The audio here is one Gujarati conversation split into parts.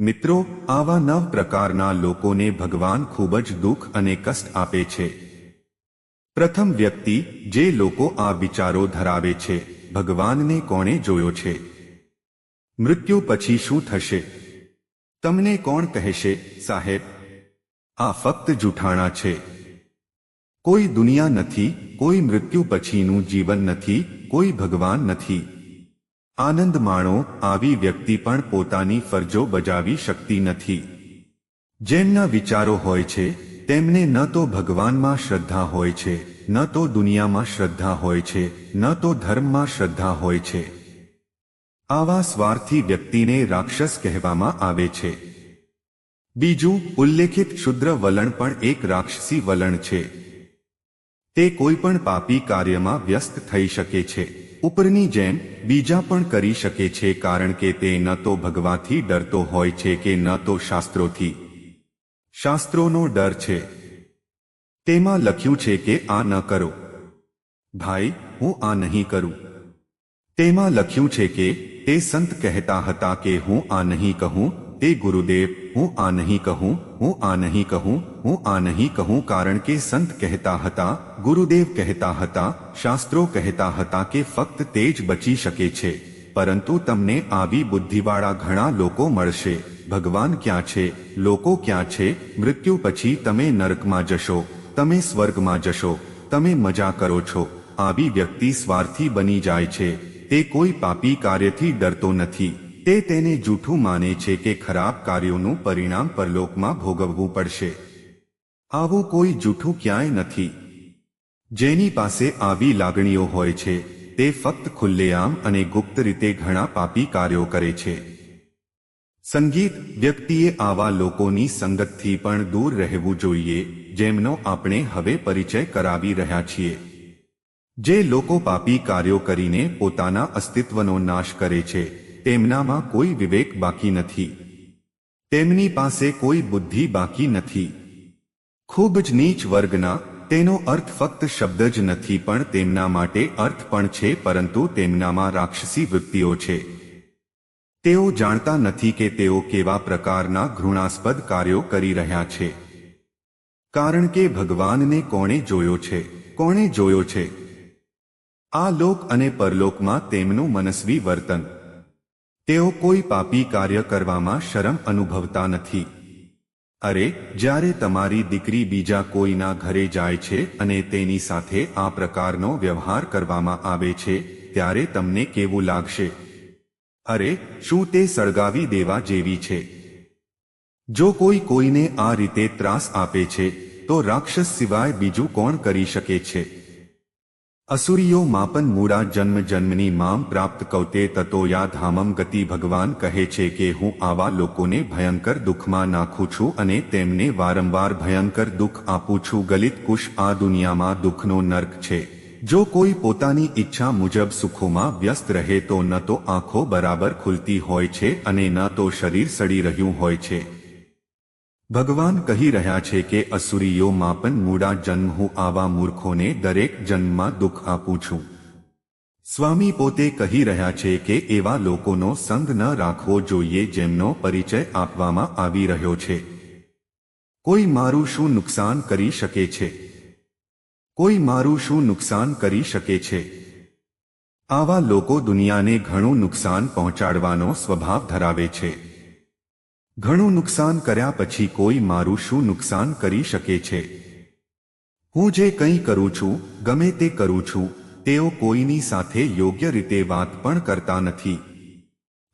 મિત્રો, આવા નવ પ્રકારના લોકોને ભગવાન ખૂબ જ દુઃખ અને કષ્ટ આપે છે. પ્રથમ વ્યક્તિ, જે લોકો આ વિચારો ધરાવે છે, ભગવાનને કોણે જોયો છે? મૃત્યુ પછી શું થશે? તમને કોણ કહેશે, સાહેબ? આ ફક્ત જૂઠાણા છે. કોઈ દુનિયા નથી, કોઈ મૃત્યુ પછીનું જીવન નથી, કોઈ ભગવાન નથી. આનંદ માણો, આવી વ્યક્તિ પણ પોતાની ફરજો બજાવી શકતી નથી. જેમના વિચારો હોય છે, તેમને ન તો ભગવાનમાં શ્રદ્ધા હોય છે, ન તો દુનિયામાં શ્રદ્ધા હોય છે, ન તો ધર્મમાં શ્રદ્ધા હોય છે. આવા સ્વાર્થી વ્યક્તિને રાક્ષસ કહેવામાં આવે છે. બીજું, ઉલ્લેખિત શુદ્ર વલણ પણ એક રાક્ષસી વલણ છે. તે કોઈ પણ પાપી કાર્યમાં વ્યસ્ત થઈ શકે છે. ઉપરની જેમ બીજા પણ કરી શકે છે કારણ કે તે ન તો ભગવાથી ડરતો હોય છે કે ન તો શાસ્ત્રોથી. શાસ્ત્રોનો ડર છે. તેમાં લખ્યું છે કે આ ન કરો. ભાઈ, હું આ નહીં કરું. તેમાં લખ્યું છે કે તે સંત કહેતા હતા કે હું આ નહીં કહું તે ગુરુદેવ હું આ નહીં કહું, હું આ નહીં કહું, હું આ નહીં કહું કારણ કે સંત કહેતા હતા, ગુરુદેવ કહેતા હતા, શાસ્ત્રો કહેતા હતા કે ફક્ત તે જ બચી શકે છે. પરંતુ તમને આવી બુદ્ધિવાળા ઘણા લોકો મળશે. ભગવાન ક્યાં છે? લોકો ક્યાં છે? મૃત્યુ પછી તમે નરકમાં જશો. તમે સ્વર્ગમાં જશો. તમે મજા કરો છો. આવી વ્યક્તિ સ્વાર્થી બની જાય છે. તે કોઈ પાપી કાર્યથી ડરતો નથી. તે તેને જૂઠું માને છે કે ખરાબ કાર્યોનું પરિણામ પરલોકમાં ભોગવવું પડશે. આવું કોઈ જૂઠું ક્યાંય નથી. જેની પાસે આવી લાગણીઓ હોય છે, તે ફક્ત ખુલ્લેઆમ અને ગુપ્ત રીતે ઘણા પાપી કાર્યો કરે છે. સંગીત વ્યક્તિએ આવા લોકોની સંગતથી પણ દૂર રહેવું જોઈએ, જેમનો આપણે હવે પરિચય કરાવી રહ્યા છીએ. જે લોકો પાપી કાર્યો કરીને પોતાના અસ્તિત્વનો નાશ કરે છે. તેમનામાં કોઈ વિવેક બાકી નથી. તેમની પાસે કોઈ બુદ્ધિ બાકી નથી. ખૂબ જ નીચ વર્ગના, તેનો અર્થ ફક્ત શબ્દ જ નથી પણ તેમના માટે અર્થ પણ છે પરંતુ તેમનામાં રાક્ષસી વૃત્તિઓ છે. તેઓ જાણતા નથી કે તેઓ કેવા પ્રકારના ઘૃણાસ્પદ કાર્યો કરી રહ્યા છે. કારણ કે ભગવાનને કોણે જોયો છે? કોણે જોયો છે? આ લોક અને પરલોકમાં તેમનું મનસ્વી વર્તન તેઓ કોઈ પાપી કાર્ય કરવામાં શરમ અનુભવતા નથી. અરે, જ્યારે તમારી દીકરી બીજા કોઈના ઘરે જાય છે અને તેની સાથે આ પ્રકારનો વ્યવહાર કરવામાં આવે છે, ત્યારે તમને કેવું લાગશે? અરે, શું તે સળગાવી દેવા જેવી છે? જો કોઈ કોઈને આ રીતે ત્રાસ આપે છે, તો રાક્ષસ સિવાય બીજું કોણ કરી શકે છે? અસુરીયો માપન મૂળા જન્મ જન્મની મામ પ્રાપ્ત કૌતે તતો યા ધામમ ગતિ ભગવાન કહે છે કે હું આવા લોકોને ભયંકર દુઃખમાં નાખું છું અને તેમને વારંવાર ભયંકર દુઃખ આપું છું. ગલિત કુશ આ દુનિયામાં દુઃખનો નર્ક છે. જો કોઈ પોતાની ઈચ્છા મુજબ સુખોમાં વ્યસ્ત રહે તો ન તો આંખો બરાબર ખુલતી હોય છે અને ન તો શરીર સડી રહ્યું હોય છે. ભગવાન કહી રહ્યા છે કે અસુરીઓ માપન મૂળા જન્મ હું આવા મૂર્ખોને દરેક જન્મમાં દુઃખ આપું છું. સ્વામી પોતે કહી રહ્યા છે કે એવા લોકોનો સંગ ન રાખવો જોઈએ જેમનો પરિચય આપવામાં આવી રહ્યો છે. કોઈ મારું શું નુકસાન કરી શકે છે? કોઈ મારું શું નુકસાન કરી શકે છે? આવા લોકો દુનિયાને ઘણું નુકસાન પહોંચાડવાનો સ્વભાવ ધરાવે છે. ઘણું નુકસાન કર્યા પછી કોઈ મારું શું નુકસાન કરી શકે છે? હું જે કંઈ કરું છું, ગમે તે કરું છું, તેઓ કોઈની સાથે યોગ્ય રીતે વાત પણ કરતા નથી.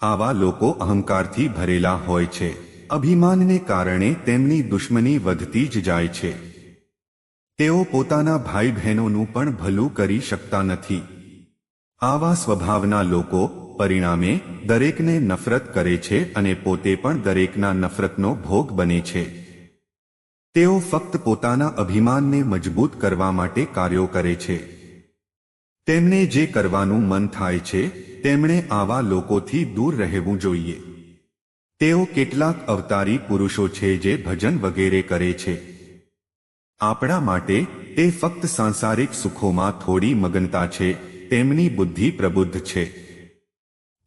આવા લોકો અહંકારથી ભરેલા હોય છે. અભિમાનને કારણે તેમની દુશ્મની વધતી જ જાય છે. તેઓ પોતાના ભાઈ બહેનોનું પણ ભલું કરી શકતા નથી. આવા સ્વભાવના લોકો પરિણામે દરેકને નફરત કરે છે અને પોતે પણ દરેકના નફરતનો ભોગ બને છે. તેઓ ફક્ત પોતાના અભિમાનને મજબૂત કરવા માટે કાર્યો કરે છે. તેમને જે કરવાનું મન થાય છે, તેમણે આવા લોકોથી દૂર રહેવું જોઈએ. તેઓ કેટલાક અવતારી પુરુષો છે જે ભજન વગેરે કરે છે. આપણા માટે તે ફક્ત સાંસારિક સુખોમાં થોડી મગનતા છે, તેમની બુદ્ધિ પ્રબુદ્ધ છે.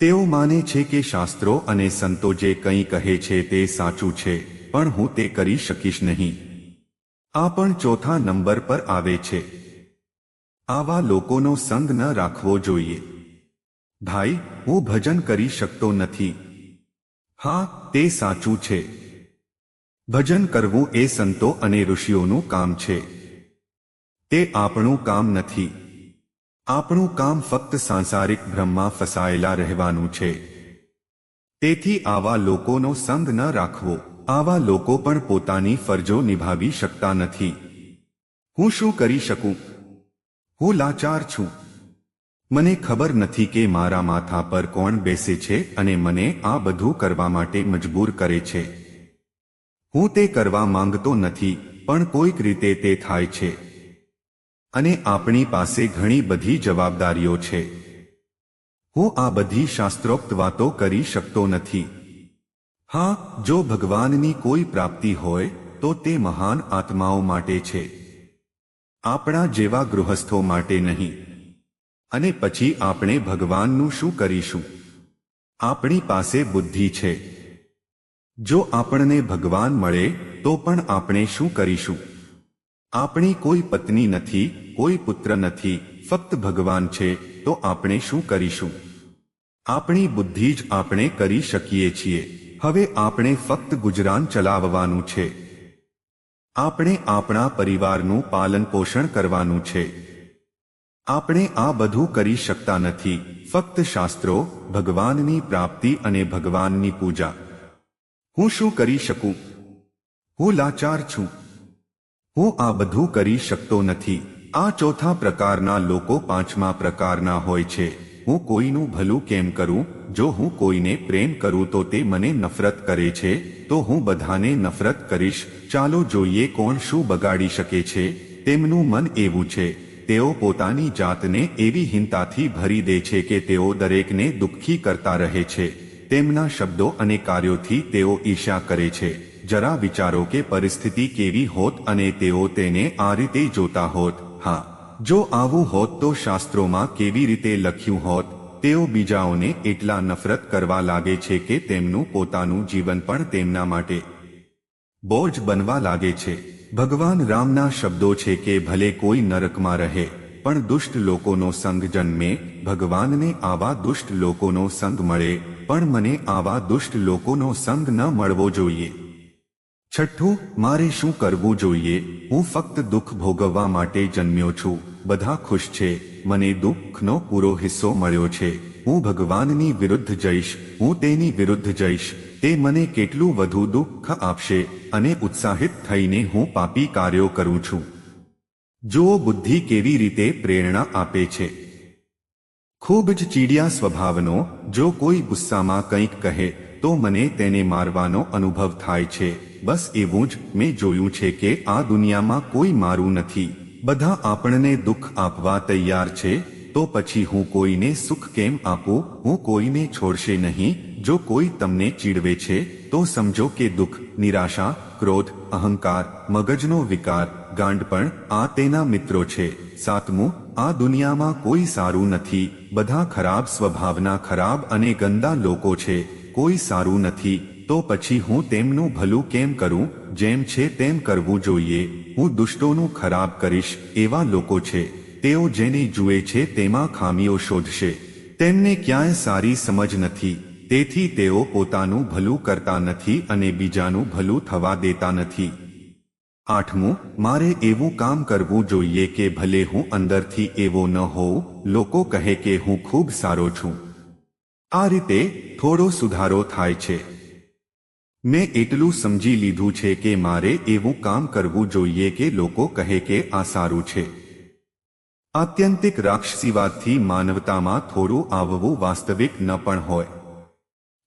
તેઓ માને છે કે શાસ્ત્રો અને સંતો જે કંઈ કહે છે તે સાચું છે, પણ હું તે કરી શકીશ નહીં. આ પણ ચોથા નંબર પર આવે છે. આવા લોકોનો સંગ ન રાખવો જોઈએ. ભાઈ, હું ભજન કરી શકતો નથી. હા, તે સાચું છે. ભજન કરવું એ સંતો અને ઋષિઓનું કામ છે. તે આપણું કામ નથી. આપણું કામ ફક્ત સાંસારિક ભ્રમમાં ફસાયેલા રહેવાનું છે. તેથી આવા લોકોનો સંગ ન રાખવો. આવા લોકો પણ પોતાની ફરજો નિભાવી શકતા નથી. હું શું કરી શકું? હું લાચાર છું. મને ખબર નથી કે મારા માથા પર કોણ બેસે છે અને મને આ બધું કરવા માટે મજબૂર કરે છે. હું તે કરવા માંગતો નથી, પણ કોઈક રીતે તે થાય છે. અને આપણી પાસે ઘણી બધી જવાબદારીઓ છે. હું આ બધી શાસ્ત્રોક્ત વાતો કરી શકતો નથી. હા, જો ભગવાનની કોઈ પ્રાપ્તિ હોય, તો તે મહાન આત્માઓ માટે છે. આપણા જેવા ગૃહસ્થો માટે નહીં. અને પછી આપણે ભગવાનનું શું કરીશું? આપણી પાસે બુદ્ધિ છે. જો આપણને ભગવાન મળે, તો પણ આપણે શું કરીશું? આપણી કોઈ પત્ની નથી, કોઈ પુત્ર નથી, ફક્ત ભગવાન છે, તો આપણે શું કરીશું? આપણી બુદ્ધિ જ આપણે કરી શકીએ છીએ. હવે આપણે ફક્ત ગુજરાન ચલાવવાનું છે. આપણે આપણા પરિવારનું પાલન પોષણ કરવાનું છે. આપણે આ બધું કરી શકતા નથી. ફક્ત શાસ્ત્રો, ભગવાનની પ્રાપ્તિ અને ભગવાનની પૂજા. હું શું કરી શકું? હું લાચાર છું. હું આ બધું કરી શકતો નથી. આ ચોથા પ્રકારના લોકો પાંચમા પ્રકારના હોય છે. હું કોઈનું ભલું કેમ કરું? જો હું કોઈને પ્રેમ કરું તો તે મને નફરત કરે છે, તો હું બધાને નફરત કરીશ. ચાલો જોઈએ કોણ શું બગાડી શકે છે. તેમનું મન એવું છે. તેઓ પોતાની જાતને એવી હિંતાથી ભરી દે છે કે તેઓ દરેકને દુઃખી કરતા રહે છે. તેમના શબ્દો અને કાર્યોથી તેઓ ઈર્ષા કરે છે. જરા વિચારો કે પરિસ્થિતિ કેવી હોત અને તેઓ તેને આ રીતે જોતા હોત. હા, જો આવું હોત તો શાસ્ત્રોમાં કેવી રીતે લખ્યું હોત, તેઓ બીજાઓને એટલા નફરત કરવા લાગે છે કે તેમનું પોતાનું જીવન પણ તેમના માટે બોજ બનવા લાગે છે. ભગવાન રામના શબ્દો છે કે ભલે કોઈ નરકમાં રહે, પણ દુષ્ટ લોકોનો સંગ જન્મે, ભગવાનને આવા દુષ્ટ લોકોનો સંગ મળે, પણ મને આવા દુષ્ટ લોકોનો સંગ ન મળવો જોઈએ. છઠ્ઠું, મારે શું કરવું જોઈએ? હું ફક્ત દુઃખ ભોગવવા માટે જન્મ્યો છું. બધા ખુશ છે. મને દુઃખનો પૂરો હિસ્સો મળ્યો છે. હું ભગવાનની વિરુદ્ધ જઈશ. હું તેની વિરુદ્ધ જઈશ. તે મને કેટલું વધુ દુઃખ આપશે અને ઉત્સાહિત થઈને હું પાપી કાર્યો કરું છું. જો બુદ્ધિ કેવી રીતે પ્રેરણા આપે છે? ખૂબ જ ચીડિયા સ્વભાવનો, જો કોઈ ગુસ્સામાં કંઈક કહે તો મને તેને મારવાનો અનુભવ થાય છે. બસ એવું જ મેં જોયું છે કે આ દુનિયામાં કોઈ મારું નથી. બધા આપણને દુઃખ આપવા તૈયાર છે, તો પછી હું કોઈને સુખ કેમ આપું? હું કોઈને છોડશે નહીં. જો કોઈ તમને ચીડવે છે, તો સમજો કે દુઃખ, નિરાશા, ક્રોધ, અહંકાર, મગજનો વિકાર ગાંડપણ આ તેના મિત્રો છે. સાતમું, આ દુનિયામાં કોઈ સારું નથી. બધા ખરાબ સ્વભાવના ખરાબ અને ગંદા લોકો છે. કોઈ સારું નથી, તો પછી હું તેમનું ભલું કેમ કરું, જેમ છે તેમ કરવું જોઈએ, હું દુષ્ટોનું ખરાબ કરીશ, એવા લોકો છે, તેઓ જેને જુએ છે તેમાં ખામીઓ શોધશે. તેમને ક્યાંય સારી સમજ નથી, તેથી તેઓ પોતાનું ભલું કરતા નથી અને બીજાનું ભલું થવા દેતા નથી. આઠમું, મારે એવું કામ કરવું જોઈએ કે ભલે હું અંદરથી એવો ન હોઉં, લોકો કહે કે હું ખૂબ સારો છું. આ રીતે થોડો સુધારો થાય છે. મેં એટલું સમજી લીધું છે કે મારે એવું કામ કરવું જોઈએ કે લોકો કહે કે આ સારું છે. આત્યંતિક રાક્ષસીવાદથી માનવતામાં થોડું આવવું વાસ્તવિક ન પણ હોય.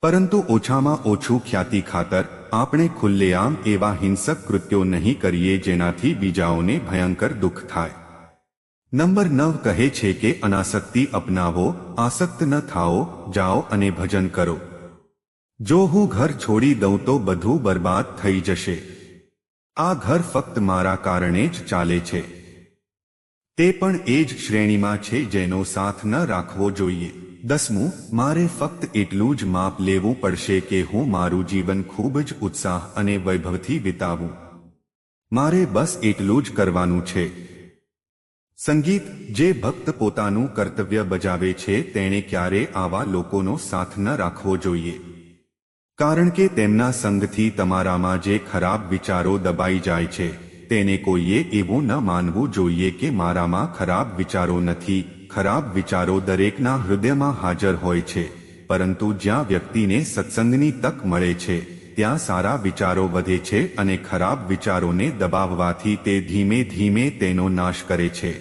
પરંતુ ઓછામાં ઓછું ખ્યાતિ ખાતર, આપણે ખુલ્લેઆમ એવા હિંસક કૃત્યો નહીં કરીએ જેનાથી બીજાઓને ભયંકર દુઃખ થાય. નંબર નવ કહે છે કે અનાસક્તિ અપનાવો, આસક્ત ન થાઓ, જાઓ અને ભજન કરો. જો હું ઘર છોડી દઉં તો બધું બરબાદ થઈ જશે. આ ઘર ફક્ત મારા કારણે જ ચાલે છે. તે પણ એ જ શ્રેણીમાં છે જેનો સાથ ન રાખવો જોઈએ. દસમું, મારે ફક્ત એટલું જ માપ લેવું પડશે કે હું મારું જીવન ખૂબ જ ઉત્સાહ અને વૈભવથી વિતાવું. મારે બસ એટલું જ કરવાનું છે. સંગીત જે ભક્ત પોતાનું કર્તવ્ય બજાવે છે, તેણે ક્યારે આવા લોકોનો સાથ ન રાખવો જોઈએ. કારણ કે તેમના સંગથી તમારામાં જે ખરાબ વિચારો દબાઈ જાય છે, તેને કોઈએ એવું ન માનવું જોઈએ કે મારામાં ખરાબ વિચારો નથી, ખરાબ વિચારો દરેકના હૃદયમાં હાજર હોય છે, પરંતુ જ્યાં વ્યક્તિને સત્સંગની તક મળે છે ત્યાં સારા વિચારો વધે છે અને ખરાબ વિચારોને દબાવવાથી તે ધીમે ધીમે તેનો નાશ કરે છે.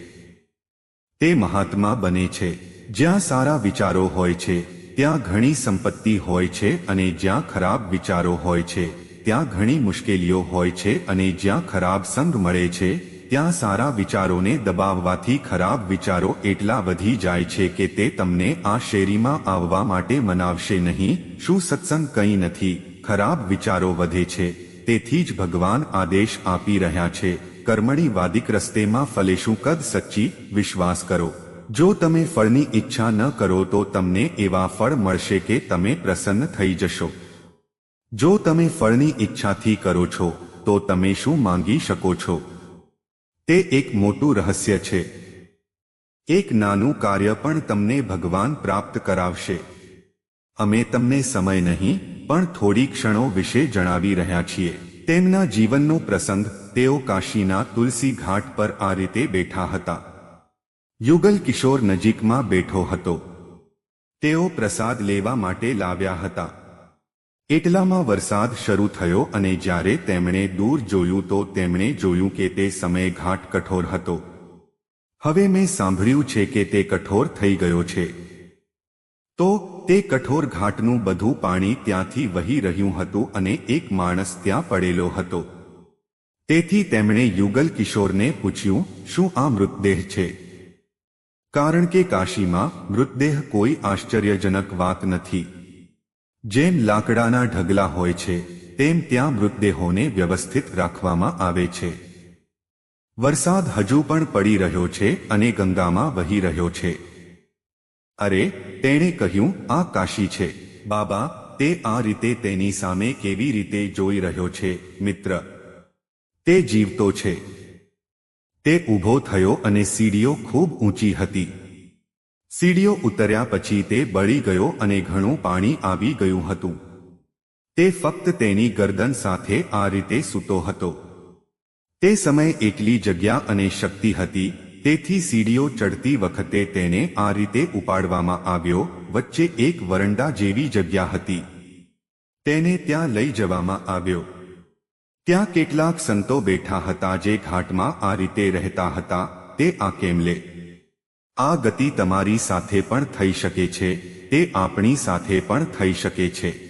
તે મહાત્મા બને છે. જ્યાં સારા વિચારો હોય છે, ત્યાં ઘણી સંપત્તિ હોય છે અને જ્યાં ખરાબ વિચારો હોય છે, ત્યાં ઘણી મુશ્કેલીઓ હોય છે અને જ્યાં ખરાબ સંગ મળે છે, ત્યાં સારા વિચારોને દબાવવાથી ખરાબ વિચારો એટલા વધી જાય છે કે તે તમને આ શેરીમાં આવવા માટે મનાવશે નહીં, શું સત્સંગ કંઈ નથી. ખરાબ વિચારો વધે છે, તેથી જ ભગવાન આદેશ આપી રહ્યા છે, કર્મણી વાદિક રસ્તેમાં ફલેશું કદ સચ્ચી? વિશ્વાસ કરો. જો તમે ફળની ઈચ્છા ન કરો તો તમને એવા ફળ મળશે કે તમે પ્રસન્ન થઈ જશો. જો તમે ફળની ઈચ્છાથી કરો છો, તો તમે શું માંગી શકો છો? તે એક મોટું રહસ્ય છે. એક નાનું કાર્ય પણ તમને ભગવાન પ્રાપ્ત કરાવશે. અમે તમને સમય નહીં પણ થોડી ક્ષણો વિશે જણાવી રહ્યા છીએ. તેમના જીવનનો પ્રસંગ, તેઓ કાશીના તુલસી ઘાટ પર આ રીતે બેઠા હતા. યુગલ કિશોર નજીકમાં બેઠો હતો. તેઓ પ્રસાદ લેવા માટે લાવ્યા હતા. એટલામાં વરસાદ શરૂ થયો અને જ્યારે તેમણે દૂર જોયું તો તેમણે જોયું કે તે સમય ઘાટ કઠોર હતો. હવે મેં સાંભળ્યું છે કે તે કઠોર થઈ ગયો છે. તો તે કઠોર ઘાટનું બધું પાણી ત્યાંથી વહી રહ્યું હતું અને એક માણસ ત્યાં પડેલો હતો. તેથી તેમણે યુગલ કિશોરને પૂછ્યું, શું આ મૃતદેહ છે? કારણ કે કાશીમાં મૃતદેહ કોઈ આશ્ચર્યજનક વાત નથી. જેમ લાકડાના ઢગલા હોય છે, તેમ ત્યાં મૃતદેહોને વ્યવસ્થિત રાખવામાં આવે છે. વરસાદ હજુ પણ પડી રહ્યો છે અને ગંગામાં વહી રહ્યો છે. અરે, તેણે કહ્યું, આ કાશી છે. બાબા, તે આ રીતે તેની સામે કેવી રીતે જોઈ રહ્યો છે, મિત્ર? તે જીવતો છે. તે ઊભો થયો અને સીડીઓ ખૂબ ઊંચી હતી. સીડીઓ ઉતર્યા પછી તે બળી ગયો અને ઘણું પાણી આવી ગયું હતું. તે ફક્ત તેની ગરદન સાથે આ રીતે સૂતો હતો. તે સમયે એટલી જગ્યા અને શક્તિ હતી તેથી સીડીઓ ચડતી વખતે તેને આ રીતે ઉપાડવામાં આવ્યો, વચ્ચે એક વરંડા જેવી જગ્યા હતી. તેને ત્યાં લઈ જવામાં આવ્યો. ત્યાં કેટલાક સંતો બેઠા હતા જે ઘાટમાં આ રીતે રહેતા હતા, તે આ કેમ લે? આ ગતિ તમારી સાથે પણ થઈ શકે છે, તે આપણી સાથે પણ થઈ શકે છે.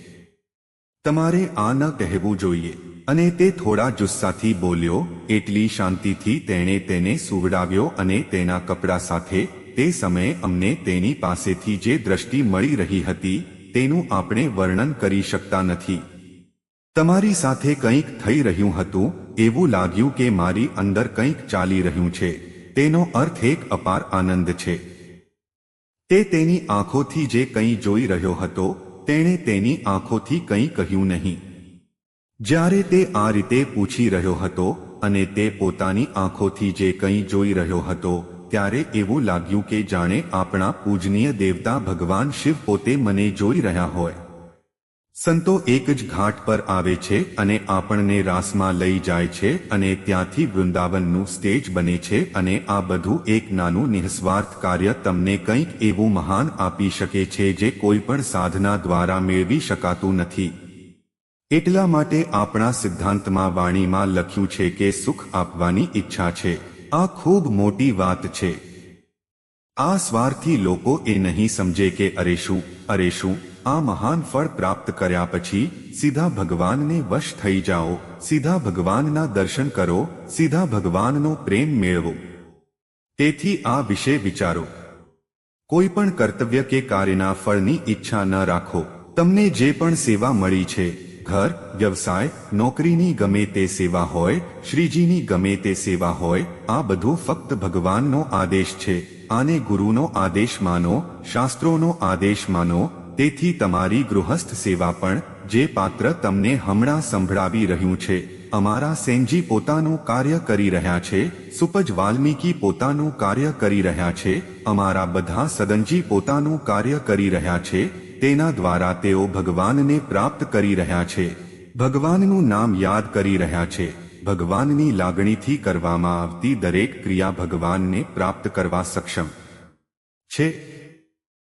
તમારે આ ન કહેવું જોઈએ. અને તે થોડા જુસ્સાથી બોલ્યો, એટલી શાંતિથી તેણે તેને સુવડાવ્યો અને તેના કપડા સાથે, તે સમયે અમને તેની પાસેથી જે દ્રષ્ટિ મળી રહી હતી, તેનું આપણે વર્ણન કરી શકતા નથી. તમારી સાથે કંઈક થઈ રહ્યું હતું, એવું લાગ્યું કે મારી અંદર કંઈક ચાલી રહ્યું છે, તેનો અર્થ એક અપાર આનંદ છે. તે તેની આંખોથી જે કંઈ જોઈ રહ્યો હતો, તેણે તેની આંખોથી કંઈ કહ્યું નહીં. જ્યારે તે આ રીતે પૂછી રહ્યો હતો અને તે પોતાની આંખોથી જે કંઈ જોઈ રહ્યો હતો, ત્યારે એવું લાગ્યું કે જાણે આપણા પૂજનીય દેવતા ભગવાન શિવ પોતે મને જોઈ રહ્યા હોય. સંતો એક જ ઘાટ પર આવે છે અને આપણને રાસમાં લઈ જાય છે અને ત્યાંથી વૃંદાવનનું સ્ટેજ બને છે અને આ બધું એક નાનું નિઃસ્વાર્થ કાર્ય તમને કંઈક એવું મહાન આપી શકે છે જે કોઈ પણ સાધના દ્વારા મેળવી શકાતું નથી. એટલા માટે આપણા સિદ્ધાંતમાં વાણીમાં લખ્યું છે કે સુખ આપવાની ઈચ્છા છે. આ ખૂબ મોટી વાત છે. આ સ્વાર્થી લોકો એ નહીં સમજે કે અરે શું અરે શું, આ મહાન ફળ પ્રાપ્ત કર્યા પછી સીધા ભગવાનને વશ થઈ જાઓ, સીધા ભગવાનના દર્શન કરો, સીધા ભગવાનનો પ્રેમ મેળવો. તેથી આ વિશે વિચારો. કોઈ પણ કર્તવ્ય કે કાર્યના ફળની ઈચ્છા ન રાખો. તમને જે પણ સેવા મળી છે ઘર, વ્યવસાય, નોકરીની ગમે તે સેવા હોય, શ્રીજીની ગમે તે સેવા હોય, આ બધું ફક્ત ભગવાનનો આદેશ છે. આને ગુરુનો આદેશ માનો, શાસ્ત્રોનો આદેશ માનો, તેથી તમારી ગૃહસ્થ સેવા પણ, જે પાત્ર તમને હમણાં સંભળાવી રહ્યું છે. અમારા સેનજી પોતાનું કાર્ય કરી રહ્યા છે, સુપજ વાલ્મીકી પોતાનું કાર્ય કરી રહ્યા છે, અમારા બધા સદનજી પોતાનું કાર્ય કરી રહ્યા છે તેના દ્વારા તેઓ ભગવાનને પ્રાપ્ત કરી રહ્યા છે. ભગવાનનું નામ યાદ કરી રહ્યા છે. ભગવાનની લાગણીથી કરવામાં આવતી દરેક ક્રિયા ભગવાનને પ્રાપ્ત કરવા સક્ષમ છે.